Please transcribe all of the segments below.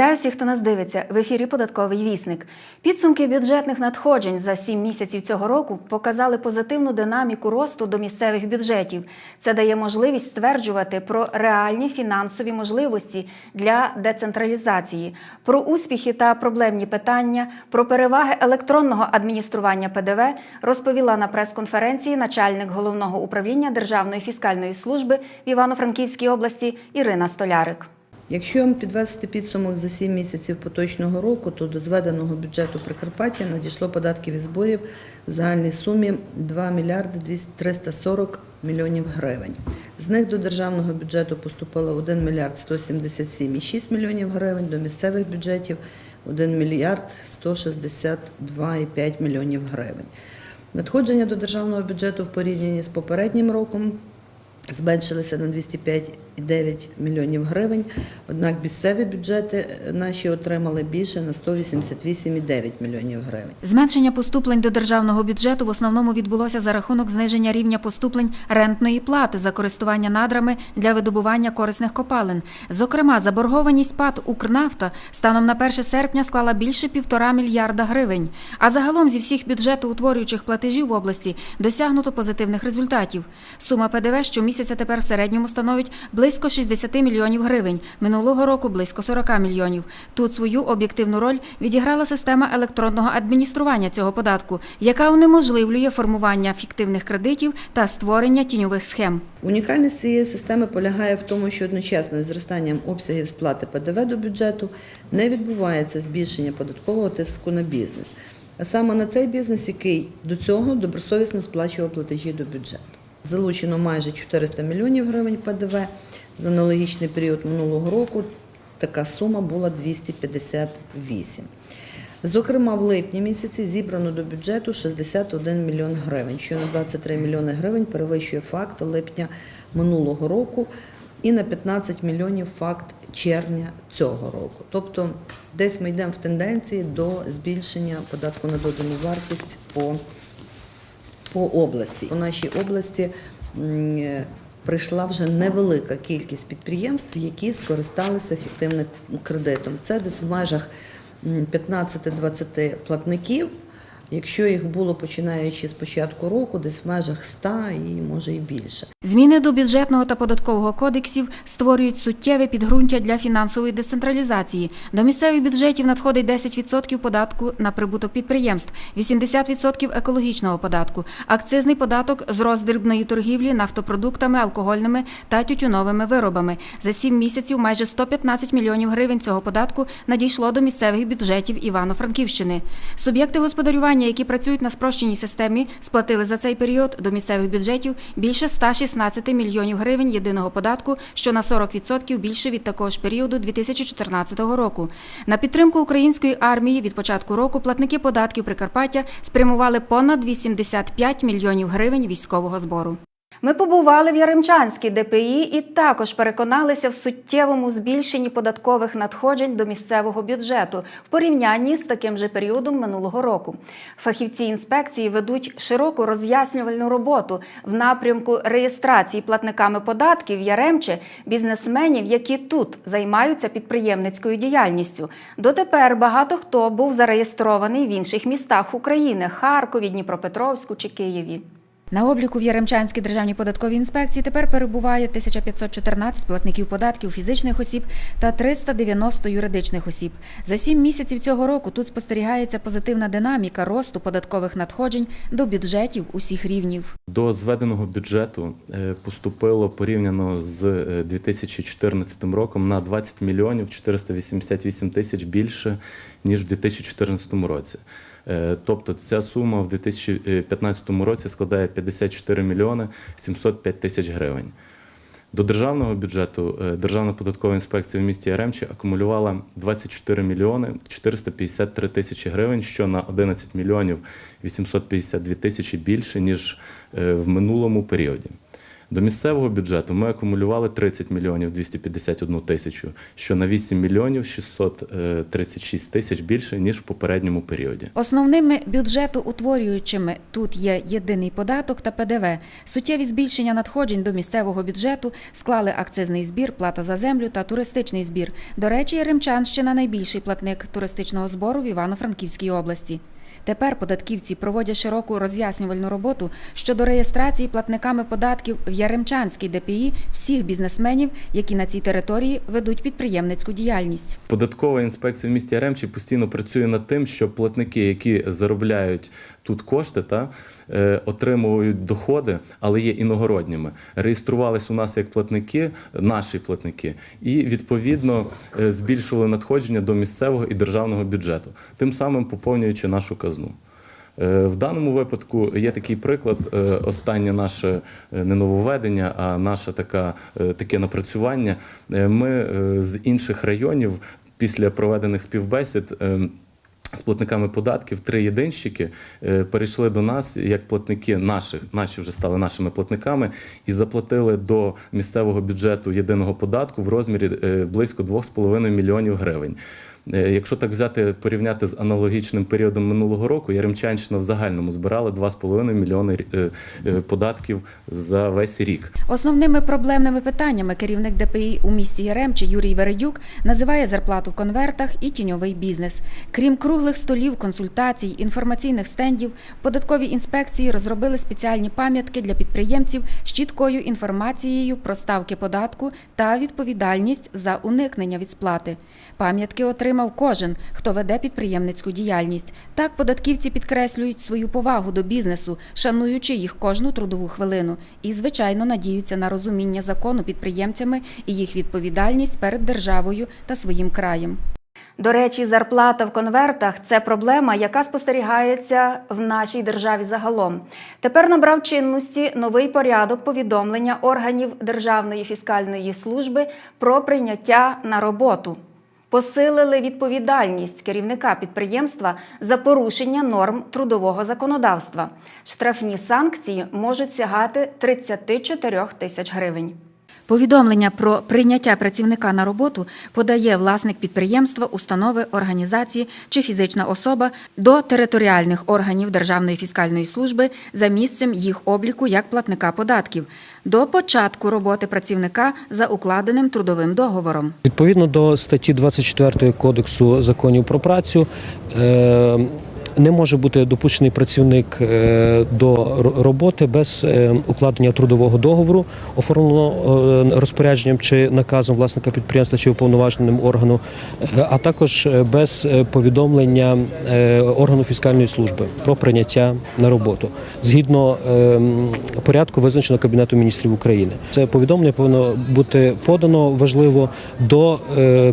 Вітаю всіх, хто нас дивиться. В ефірі Податковий вісник. Підсумки бюджетних надходжень за сім місяців цього року показали позитивну динаміку росту до місцевих бюджетів. Це дає можливість стверджувати про реальні фінансові можливості для децентралізації, про успіхи та проблемні питання, про переваги електронного адміністрування ПДВ розповіла на прес-конференції начальник головного управління Державної фіскальної служби в Івано-Франківській області Ірина Столярик. Якщо підвести підсумок за 7 місяців поточного року, то до зведеного бюджету Прикарпаття надійшло податків і зборів в загальній сумі 2 мільярди 200 340 мільйонів гривень. З них до державного бюджету поступило 1 мільярд 177,6 мільйонів гривень, до місцевих бюджетів 1 мільярд 162,5 мільйонів гривень. Надходження до державного бюджету в порівнянні з попереднім роком зменшилися на 205,9 мільйонів гривень. Однак місцеві бюджети наші отримали більше на 188,9 мільйонів гривень. Зменшення поступлень до державного бюджету в основному відбулося за рахунок зниження рівня поступлень рентної плати за користування надрами для видобування корисних копалин. Зокрема, заборгованість ПАТ «Укрнафта» станом на 1 серпня склала більше півтора мільярда гривень. А загалом зі всіх бюджетоутворюючих платежів в області досягнуто позитивних результатів. Сума ПДВ щомісяця тепер в середньому становить близько 60 мільйонів гривень. Минулого року близько 40 мільйонів. Тут свою об'єктивну роль відіграла система електронного адміністрування цього податку, яка унеможливлює формування фіктивних кредитів та створення тіньових схем. Унікальність цієї системи полягає в тому, що одночасно із зростанням обсягів сплати ПДВ до бюджету не відбувається збільшення податкового тиску на бізнес. А саме на цей бізнес, який до цього добросовісно сплачував платежі до бюджету. Залучено майже 400 мільйонів гривень ПДВ. За аналогічний період минулого року така сума була 258. Зокрема, в липні місяці зібрано до бюджету 61 мільйон гривень, що на 23 мільйони гривень перевищує факт липня минулого року і на 15 мільйонів факт червня цього року. Тобто десь ми йдемо в тенденції до збільшення податку на додану вартість по по області. У нашій області е, прийшла вже невелика кількість підприємств, які скористалися фіктивним кредитом. Це десь в межах 15-20 платників. Якщо їх було починаючи з початку року, десь в межах 100 і може і більше. Зміни до бюджетного та податкового кодексів створюють суттєве підґрунтя для фінансової децентралізації. До місцевих бюджетів надходить 10% податку на прибуток підприємств, 80% екологічного податку, акцизний податок з роздрібної торгівлі нафтопродуктами, алкогольними та тютюновими виробами. За 7 місяців майже 115 мільйонів гривень цього податку надійшло до місцевих бюджетів Івано-Франківщини. Суб'єкти господарювання, які працюють на спрощеній системі, сплатили за цей період до місцевих бюджетів більше 116 мільйонів гривень єдиного податку, що на 40% більше від такого ж періоду 2014 року. На підтримку української армії від початку року платники податків Прикарпаття спрямували понад 85 мільйонів гривень військового збору. Ми побували в Яремчанській ДПІ і також переконалися в суттєвому збільшенні податкових надходжень до місцевого бюджету в порівнянні з таким же періодом минулого року. Фахівці інспекції ведуть широку роз'яснювальну роботу в напрямку реєстрації платниками податків Яремче бізнесменів, які тут займаються підприємницькою діяльністю. Дотепер багато хто був зареєстрований в інших містах України Харкові, Дніпропетровську чи Києві. На обліку в Яремчанській державній податковій інспекції тепер перебуває 1514 платників податків фізичних осіб та 390 юридичних осіб. За сім місяців цього року тут спостерігається позитивна динаміка росту податкових надходжень до бюджетів усіх рівнів. До зведеного бюджету е, поступило порівняно з е, 2014 роком на 20 мільйонів 488 тисяч більше ніж в 2014 році. Е, Тобто ця сума в 2015 році складає 54 мільйони 705 тисяч гривень. До державного бюджету е, Державна податкова інспекція в місті Яремчі акумулювала 24 мільйони 453 тисячі гривень, що на 11 мільйонів 852 тисячі більше ніж е, в минулому періоді. До місцевого бюджету ми акумулювали 30 мільйонів 251 тисячу, що на 8 мільйонів 636 тисяч більше, ніж в попередньому періоді. Основними бюджетоутворюючими тут є єдиний податок та ПДВ. Суттєві збільшення надходжень до місцевого бюджету склали акцизний збір, плата за землю та туристичний збір. До речі, Яремчанщина найбільший платник туристичного збору в Івано-Франківській області. Тепер податківці проводять широку роз'яснювальну роботу щодо реєстрації платниками податків в Яремчанській ДПІ всіх бізнесменів, які на цій території ведуть підприємницьку діяльність. Податкова інспекція в місті Яремчі постійно працює над тим, щоб платники, які заробляють тут кошти, та е, отримують доходи, але є іногородніми, реєструвались у нас як платники, наші платники, і відповідно е, збільшували надходження до місцевого і державного бюджету, тим самим поповнюючи нашу казну. Е, В даному випадку є такий приклад. Останнє наше не нововведення, а наше така, таке напрацювання. Ми з інших районів після проведених співбесід. З платниками податків три єдинщики е, перейшли до нас як платники наших, наші вже стали нашими платниками і заплатили до місцевого бюджету єдиного податку в розмірі е, близько 2,5 мільйонів гривень. Е, Якщо так взяти порівняти з аналогічним періодом минулого року, Яремчанщина в загальному збирала 2,5 мільйони е, е, податків за весь рік. Основними проблемними питаннями керівник ДПІ у місті Яремче Юрій Вередюк називає зарплату в конвертах і тіньовий бізнес. Крім круглих столів, консультацій, інформаційних стендів, податкові інспекції розробили спеціальні пам'ятки для підприємців з чіткою інформацією про ставки податку та відповідальність за уникнення від сплати. Пам'ятки отримав кожен, хто веде підприємницьку діяльність. Так податківці підкреслюють свою повагу до бізнесу, шануючи їх кожну трудову хвилину, і, звичайно, надіються на розуміння закону підприємцями і їх відповідальність перед державою та своїм краєм. До речі, зарплата в конвертах це проблема, яка спостерігається в нашій державі загалом. Тепер набрав чинності новий порядок повідомлення органів Державної фіскальної служби про прийняття на роботу. Посилили відповідальність керівника підприємства за порушення норм трудового законодавства. Штрафні санкції можуть сягати 34 тисяч гривень. Повідомлення про прийняття працівника на роботу подає власник підприємства, установи, організації чи фізична особа до територіальних органів Державної фіскальної служби за місцем їх обліку як платника податків до початку роботи працівника за укладеним трудовим договором. Відповідно до статті 24 Кодексу законів про працю. е, Не може бути допущений працівник е, до роботи без е, укладення трудового договору, оформленого е, розпорядженням чи наказом власника підприємства чи уповноваженим органу, а також без повідомлення органу фіскальної служби про прийняття на роботу згідно е, порядку, визначеного Кабінету міністрів України. Це повідомлення повинно бути подано важливо до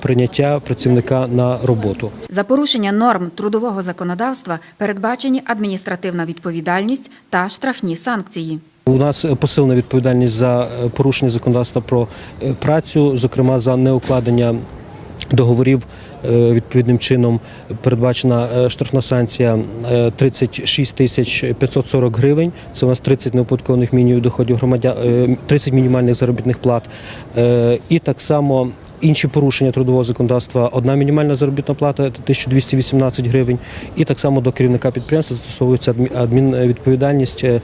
прийняття працівника на роботу. За порушення норм трудового законодавства передбачені адміністративна відповідальність та штрафні санкції. У нас е, посилена відповідальність за е, порушення законодавства про е, працю, зокрема за неукладення договорів. Відповідним чином передбачена штрафна санкція е, 36 тисяч 540 гривень. Це у нас 30 неоподаткованих мінімумів доходів громадян, е, 30 мінімальних заробітних плат. І так само інші порушення трудового законодавства. Одна мінімальна заробітна плата 1218 гривень. І так само до керівника підприємства застосовується адмінвідповідальність е,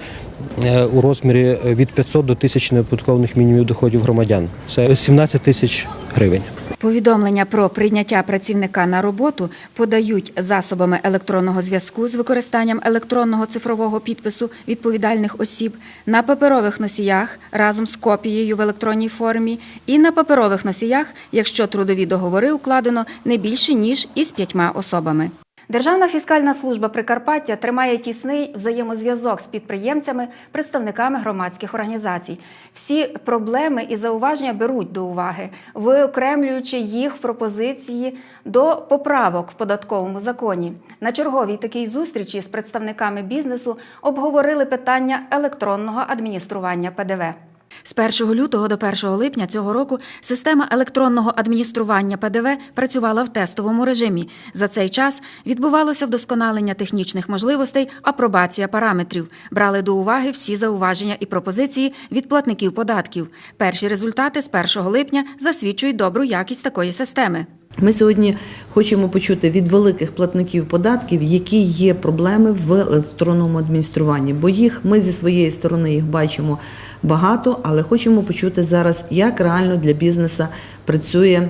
е, у розмірі від 500 до 1000 неоподаткованих мінімумів доходів громадян. Це 17 тисяч гривень. Повідомлення про прийняття працівника на роботу подають засобами електронного зв'язку з використанням електронного цифрового підпису відповідальних осіб на паперових носіях разом з копією в електронній формі і на паперових носіях, якщо трудові договори укладено не більше ніж із п'ятьма особами. Державна фіскальна служба Прикарпаття тримає тісний взаємозв'язок з підприємцями, представниками громадських організацій. Всі проблеми і зауваження беруть до уваги, виокремлюючи їх в пропозиції до поправок в податковому законі. На черговій такій зустрічі з представниками бізнесу обговорили питання електронного адміністрування ПДВ. З 1 лютого до 1 липня цього року система електронного адміністрування ПДВ працювала в тестовому режимі. За цей час відбувалося вдосконалення технічних можливостей, апробація параметрів. Брали до уваги всі зауваження і пропозиції від платників податків. Перші результати з 1 липня засвідчують добру якість такої системи. Ми сьогодні хочемо почути від великих платників податків, які є проблеми в електронному адмініструванні, бо їх ми зі своєї сторони їх бачимо багато, але хочемо почути зараз, як реально для бізнесу працює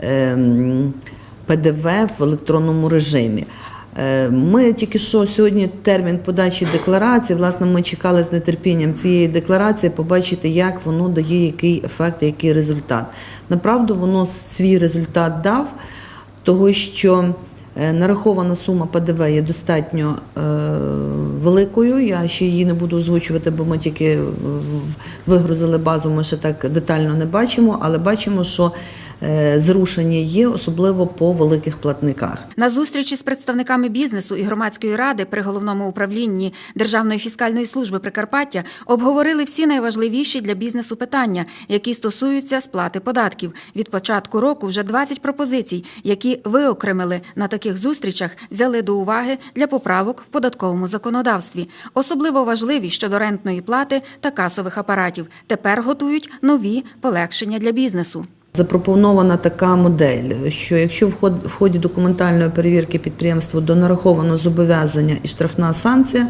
ем, ПДВ в електронному режимі. Е, Ми тільки що сьогодні термін подачі декларації. Власне, ми чекали з нетерпінням цієї декларації, побачити, як воно дає який ефект, який результат. Направду, воно свій результат дав, того що е, нарахована сума ПДВ є достатньо е, великою. Я ще її не буду озвучувати, бо ми тільки вигрузили базу, ми ще так детально не бачимо, але бачимо, що зрушення є, особливо по великих платниках. На зустрічі з представниками бізнесу і громадської ради при головному управлінні Державної фіскальної служби Прикарпаття обговорили всі найважливіші для бізнесу питання, які стосуються сплати податків. Від початку року вже 20 пропозицій, які виокремили на таких зустрічах, взяли до уваги для поправок в податковому законодавстві. Особливо важливі щодо рентної плати та касових апаратів. Тепер готують нові полегшення для бізнесу. Запропонована така модель, що якщо в ход- в ході документальної перевірки підприємству донараховано зобов'язання і штрафна санкція,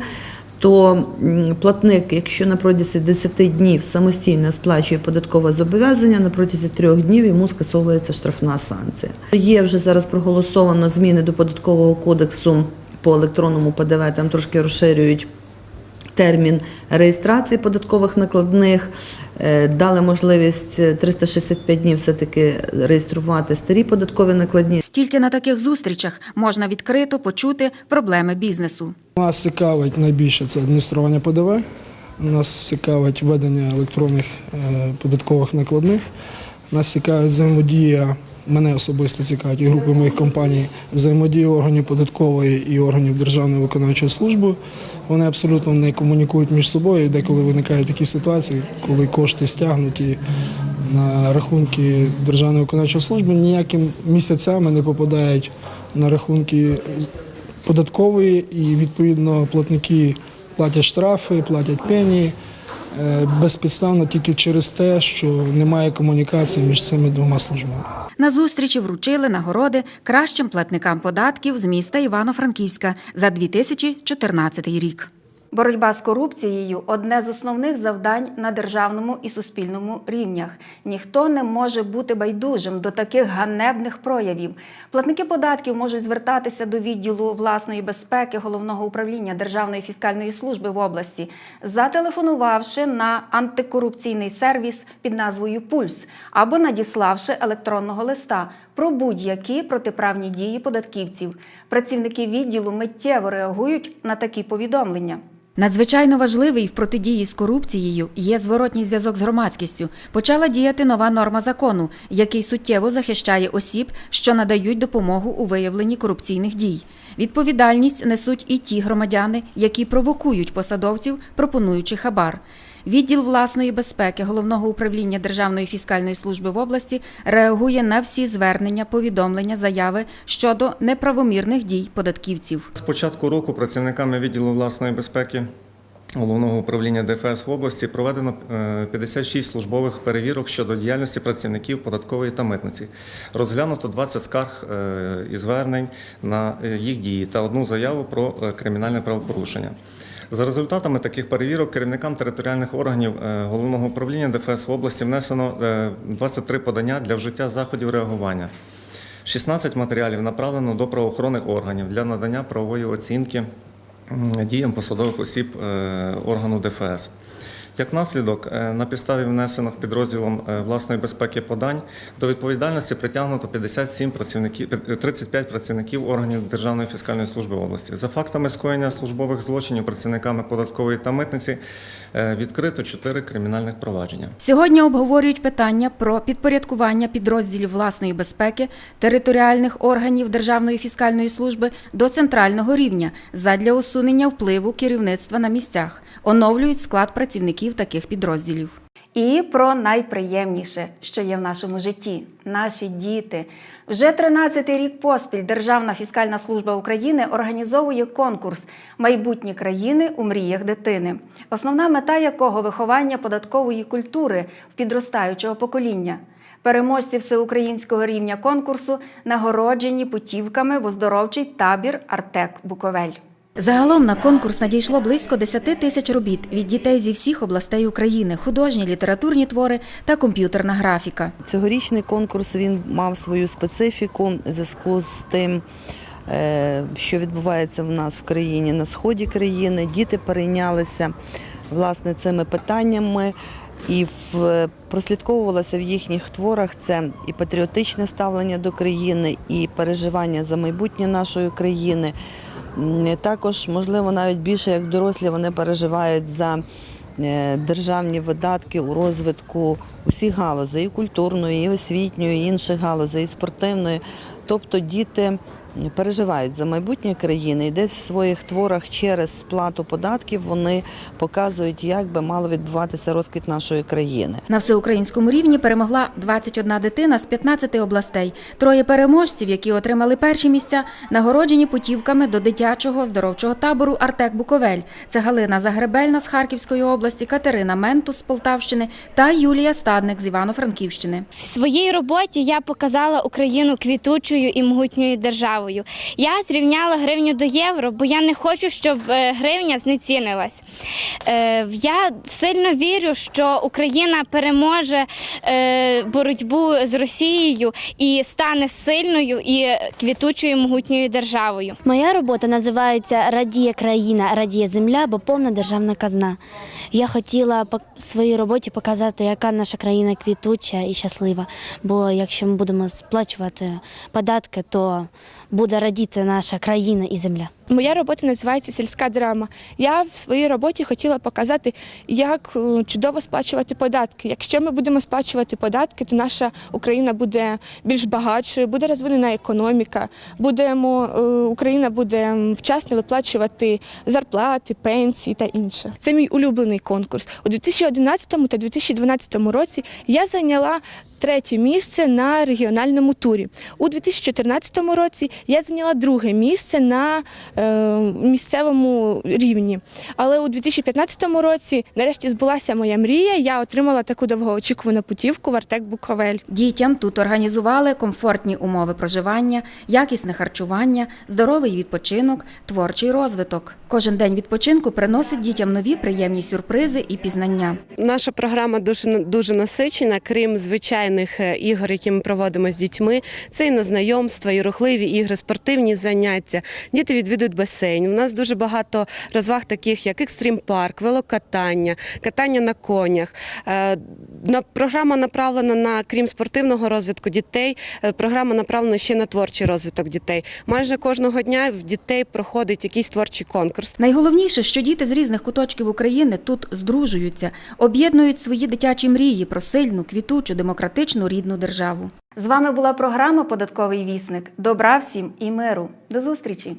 то платник, якщо на протязі 10 днів самостійно сплачує податкове зобов'язання, на протязі 3 днів йому скасовується штрафна санкція. Є вже зараз проголосовано зміни до податкового кодексу по електронному ПДВ, там трошки розширюють термін реєстрації податкових накладних, дали можливість е, 365 днів все-таки реєструвати старі податкові накладні. Тільки на таких зустрічах можна відкрито почути проблеми бізнесу. Нас цікавить найбільше це адміністрування ПДВ. Нас цікавить ведення електронних е, податкових накладних. Нас цікавить взаємодія. Мене особисто цікавить і групи моїх компаній взаємодія органів податкової і органів Державної виконавчої служби. Вони абсолютно не комунікують між собою. Деколи виникають такі ситуації, коли кошти стягнуті на рахунки Державної виконавчої служби, ніяким місяцями не попадають на рахунки податкової і відповідно платники платять штрафи, платять пені безпідставно тільки через те, що немає комунікації між цими двома службами. На зустрічі вручили нагороди кращим платникам податків з міста Івано-Франківська за 2014 рік. Боротьба з корупцією одне з основних завдань на державному і суспільному рівнях. Ніхто не може бути байдужим до таких ганебних проявів. Платники податків можуть звертатися до відділу власної безпеки головного управління Державної фіскальної служби в області, зателефонувавши на антикорупційний сервіс під назвою Пульс або надіславши електронного листа про будь-які протиправні дії податківців. Працівники відділу миттєво реагують на такі повідомлення. Надзвичайно важливий в протидії з корупцією є зворотній зв'язок з громадськістю. Почала діяти нова норма закону, який суттєво захищає осіб, що надають допомогу у виявленні корупційних дій. Відповідальність несуть і ті громадяни, які провокують посадовців, пропонуючи хабар. Відділ власної безпеки головного управління Державної фіскальної служби в області реагує на всі звернення, повідомлення, заяви щодо неправомірних дій податківців. З початку року працівниками відділу власної безпеки головного управління ДФС в області проведено е, 56 службових перевірок щодо діяльності працівників податкової та митниці. Розглянуто 20 скарг е, і звернень на е, їх дії та одну заяву про е, кримінальне правопорушення. За результатами таких перевірок керівникам територіальних органів е, головного управління ДФС в області внесено е, 23 подання для вжиття заходів реагування. 16 матеріалів направлено до правоохоронних органів для надання правової оцінки діям посадових осіб е, органу ДФС. Як наслідок, е, на підставі внесених підрозділом е, власної безпеки подань до відповідальності притягнуто 57 працівників, е, 35 працівників органів Державної фіскальної служби області. За фактами скоєння службових злочинів працівниками податкової та митниці е, відкрито чотири кримінальних провадження. Сьогодні обговорюють питання про підпорядкування підрозділів власної безпеки територіальних органів Державної фіскальної служби до центрального рівня задля усунення впливу керівництва на місцях. Оновлюють склад працівників таких підрозділів. І про найприємніше, що є в нашому житті наші діти. Вже 13-й рік поспіль Державна фіскальна служба України організовує конкурс Майбутні країни у мріях дитини, основна мета якого виховання податкової культури в підростаючого покоління. Переможці всеукраїнського рівня конкурсу нагороджені путівками в оздоровчий табір Артек Буковель. Загалом на конкурс надійшло близько 10 тисяч робіт від дітей зі всіх областей України: художні, літературні твори та комп'ютерна графіка. Цьогорічний конкурс він мав свою специфіку в зв'язку з тим, е, що відбувається в нас в країні на сході країни. Діти перейнялися власне цими питаннями. І в, прослідковувалося в їхніх творах це і патріотичне ставлення до країни, і переживання за майбутнє нашої країни. М, Також, можливо, навіть більше як дорослі вони переживають за е, державні видатки у розвитку усіх галузей, і культурної, і освітньої, і інших галузей, і спортивної. Тобто діти переживають за майбутнє країни і десь в своїх творах через сплату податків вони показують, як би мало відбуватися розквіт нашої країни. На всеукраїнському рівні перемогла 21 дитина з 15 областей. Троє переможців, які отримали перші місця, нагороджені путівками до дитячого оздоровчого табору Артек Буковель. Це Галина Загребельна з Харківської області, Катерина Ментус з Полтавщини та Юлія Стадник з Івано-Франківщини. В своїй роботі я показала Україну квітучою і могутньою державою. Я зрівняла гривню до євро, бо я не хочу, щоб е, гривня знецінилась. Е, Я сильно вірю, що Україна переможе е, боротьбу з Росією і стане сильною і квітучою могутньою державою. Моя робота називається Радіє країна, радіє земля, бо повна державна казна. Я хотіла пок- своїй роботі показати, яка наша країна квітуча і щаслива. Бо якщо ми будемо сплачувати податки, то буде радіти наша країна і земля. Моя робота називається сільська драма. Я в своїй роботі хотіла показати, як е, чудово сплачувати податки. Якщо ми будемо сплачувати податки, то наша Україна буде більш багатшою, буде розвинена економіка, будемо, е, Україна буде вчасно виплачувати зарплати, пенсії та інше. Це мій улюблений конкурс. У 2011 та 2012 році я зайняла. Третє місце на регіональному турі. У 2014 році я зайняла друге місце на місцевому рівні. Але у 2015 році нарешті збулася моя мрія. Я отримала таку довгоочікувану путівку в Артек Буковель. Дітям тут організували комфортні умови проживання, якісне харчування, здоровий відпочинок, творчий розвиток. Кожен день відпочинку приносить дітям нові приємні сюрпризи і пізнання. Наша програма дуже дуже насичена, крім звичайних е, ігор, які ми проводимо з дітьми. Це і на знайомства, і рухливі ігри, спортивні заняття. Діти відвідують басейн. У нас дуже багато розваг, таких як екстрім парк, велокатання, катання на конях. Е, Програма направлена на крім спортивного розвитку дітей. е, Програма направлена ще на творчий розвиток дітей. Майже кожного дня в дітей проходить якийсь творчий конкурс. Найголовніше, що діти з різних куточків України тут здружуються, об'єднують свої дитячі мрії про сильну, квітучу, демократичну рідну державу. З вами була програма Податковий вісник. Добра всім і миру. До зустрічі!